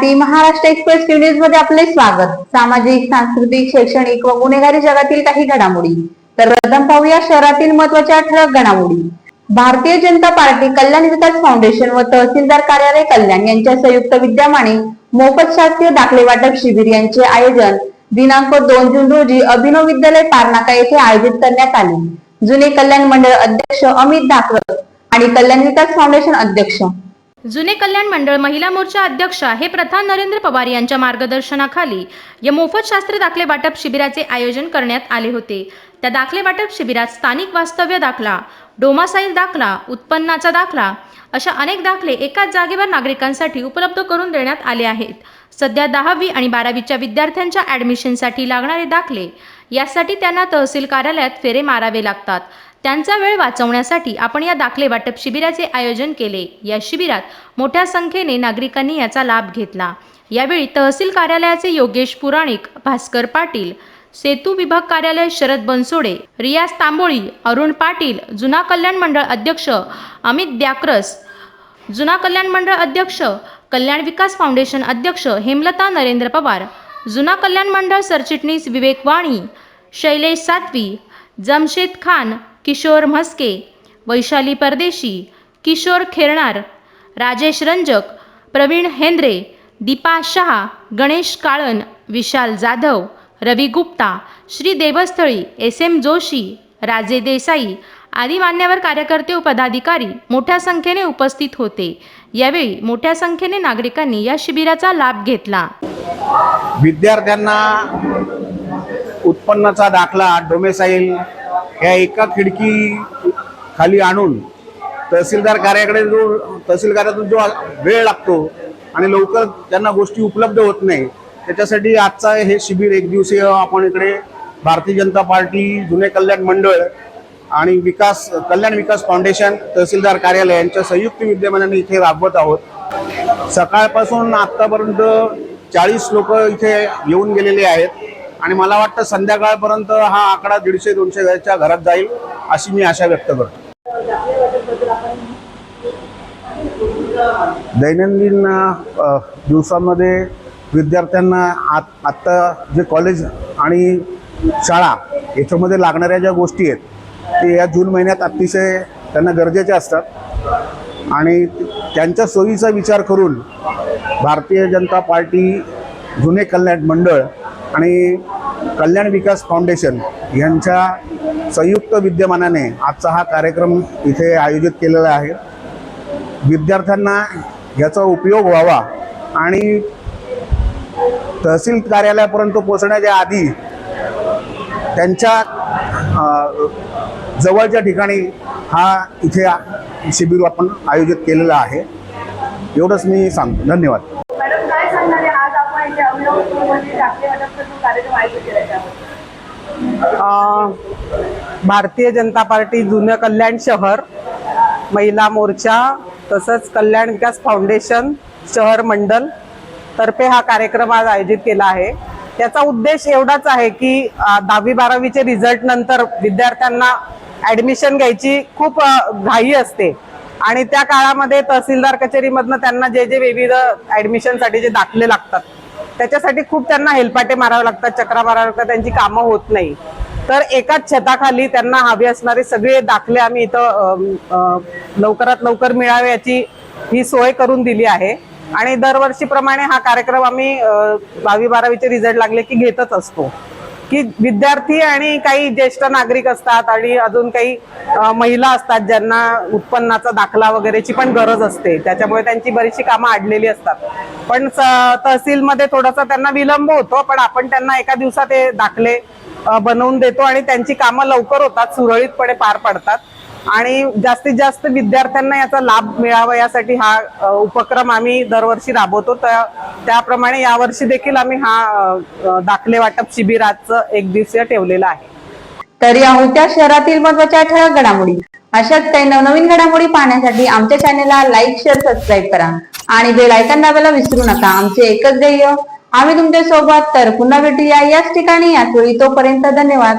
ती महाराष्ट्र एक्सप्रेस न्यूजमध्ये आपले स्वागत. सामाजिक सांस्कृतिक शैक्षणिक व गुन्हेगारी जगातील काही घडामोडी. तर प्रथम पाहूया शहरातील महत्त्वाच्या ठळक घडामोडी. भारतीय जनता पार्टी कल्याण विकास फाउंडेशन व तहसीलदार कार्यालय कल्याण यांच्या संयुक्त विद्यमाने मोफत शासकीय दाखले वाटप शिबिर यांचे आयोजन दिनांक दोन जून रोजी अभिनव विद्यालय पारनाका येथे आयोजित करण्यात आले. जुने कल्याण मंडळ अध्यक्ष अमित धाकर आणि कल्याण विकास फाउंडेशन अध्यक्ष जुने कल्याण मंडळ महिला मोर्चा अध्यक्षा हे प्रधान नरेंद्र पवार यांच्या मार्गदर्शनाखाली या मोफत शास्त्र दाखले वाटप शिबिराचे आयोजन करण्यात आले होते. त्या दाखले वाटप शिबिरात स्थानिक वास्तव्य दाखला डोमासाईल दाखला उत्पन्नाचा दाखला अशा अनेक दाखले एकाच जागेवर नागरिकांसाठी उपलब्ध करून देण्यात आले आहेत. सध्या दहावी आणि बारावीच्या विद्यार्थ्यांच्या ॲडमिशनसाठी लागणारे दाखले यासाठी त्यांना तहसील कार्यालयात फेरे मारावे लागतात. त्यांचा वेळ वाचवण्यासाठी आपण या दाखले वाटप शिबिराचे आयोजन केले. या शिबिरात मोठ्या संख्येने नागरिकांनी याचा लाभ घेतला. यावेळी तहसील कार्यालयाचे योगेश पुराणिक भास्कर पाटील सेतू विभाग कार्यालय शरद बनसोडे रियाज तांबोळी अरुण पाटील जुना कल्याण मंडळ अध्यक्ष अमित द्याक्रस जुना कल्याण मंडळ अध्यक्ष कल्याण विकास फाउंडेशन अध्यक्ष हेमलता नरेंद्र पवार जुना कल्याण मंडळ सरचिटणीस विवेक वाणी शैलेश सातवी जमशेद खान किशोर म्हस्के वैशाली परदेशी किशोर खेरणार राजेश रंजक प्रवीण हेंद्रे दीपा शहा गणेश काळन विशाल जाधव रवी गुप्ता श्री देवस्थळी एस एम जोशी राजे देसाई आदी मान्यवर कार्यकर्ते व पदाधिकारी मोठ्या संख्येने उपस्थित होते. यावेळी मोठ्या संख्येने नागरिकांनी या शिबिराचा लाभ घेतला. विद्यार्थ्यांना उत्पन्नाचा दाखला डोमेसाईल ह्या एका खिडकी खाली आणून तहसीलदार कार्याकडे जो तहसील कार्यातून जो वेळ लागतो आणि लवकर त्यांना गोष्टी उपलब्ध होत नाही त्याच्यासाठी आजचा हे शिबिर एक दिवसीय आपण इकडे भारतीय जनता पार्टी जुने कल्याण मंडळ आणि विकास कल्याण विकास फाउंडेशन तहसीलदार कार्यालय यांच्या संयुक्त विद्यमानाने इथे राबवत आहोत. सकाळपासून आत्तापर्यंत चाळीस लोक इथे येऊन गेलेले आहेत. आणि मला वाटतं संध्याकाळपर्यंत हा आकडा दीडशे दोनशे घराच्या घरात जाईल अशी मी आशा व्यक्त करतो. दैनंदिन दिवसामध्ये विद्यार्थ्यांना आत आत्ता जे कॉलेज आणि शाळा याच्यामध्ये लागणाऱ्या ज्या गोष्टी आहेत ते या जून महिन्यात अतिशय त्यांना गरजेच्या असतात. आणि त्यांच्या सोयीचा विचार करून भारतीय जनता पार्टी जुने कल्याण मंडळ आणि कल्याण विकास फाउंडेशन यांच्या संयुक्त विद्यमानाने आजचा हा कार्यक्रम इथे आयोजित केलेला आहे. विद्यार्थ्यांना याचा उपयोग व्हावा आणि तहसील कार्यालयापर्यंत पोहोचण्याच्या आधी त्यांच्या जवळच्या ठिकाणी हा इथे शिबिर आपण आयोजित केलेला आहे. एवढंच मी सांगतो. धन्यवाद मॅडम काय सांगणार आहे आज आपण इथे अभिनव स्कूलमध्ये दाखले वाटपचा जो कार्यक्रम आयोजित केला त्यावर अ, भारतीय जनता पार्टी जुनं कल्याण शहर महिला मोर्चा तसंच कल्याण विकास फाउंडेशन शहर मंडल तर्फे हा कार्यक्रम आज आयोजित केला आहे. त्याचा उद्देश एवढाच आहे की दहावी बारावीचे रिझल्ट नंतर विद्यार्थ्यांना ऍडमिशन घ्यायची खूप घाई असते. आणि त्या काळामध्ये तहसीलदार कचेरीमधनं त्यांना जे जे विविध ऍडमिशनसाठी जे दाखले लागतात त्याच्यासाठी खूप त्यांना हेलपाटे मारावे लागतात चक्रा मारावे लागतात त्यांची कामं होत नाही. तर एकाच छताखाली त्यांना हवे असणारे सगळे दाखले आम्ही इथं लवकरात लवकर मिळावे याची ही सोय करून दिली आहे. आणि दरवर्षीप्रमाणे हा कार्यक्रम आम्ही दहावी बारावीचे रिझल्ट लागले की घेतच असतो. की विद्यार्थी आणि काही ज्येष्ठ नागरिक असतात आणि अजून काही महिला असतात ज्यांना उत्पन्नाचा दाखला वगैरेची पण गरज असते. त्याच्यामुळे त्यांची बरीचशी कामं अडलेली असतात. पण स- तहसीलमध्ये थोडासा त्यांना विलंब होतो पण आपण त्यांना एका दिवसात हे दाखले बनवून देतो आणि त्यांची कामं लवकर होतात सुरळीतपणे पार पडतात. आणि जास्तीत जास्त विद्यार्थ्यांना याचा लाभ मिळावा यासाठी हा उपक्रम आम्ही दरवर्षी राबवतो. त्या- त्याप्रमाणे यावर्षी देखील आम्ही हा दाखले वाटप शिबिराचं एक दिवसीय ठेवलेलं आहे. तर या होत्या शहरातील महत्त्वाच्या ठळक घडामोडी. अशाच काही नवनवीन घडामोडी पाहण्यासाठी आमच्या चॅनेलला लाईक शेअर सबस्क्राईब करा. आणि बेल आयकॉन दाबायला विसरू नका. आमचे एकच ध्येय आम्ही तुमच्यासोबत तर पुन्हा भेटूया याच ठिकाणी. याच वेळी तोपर्यंत धन्यवाद.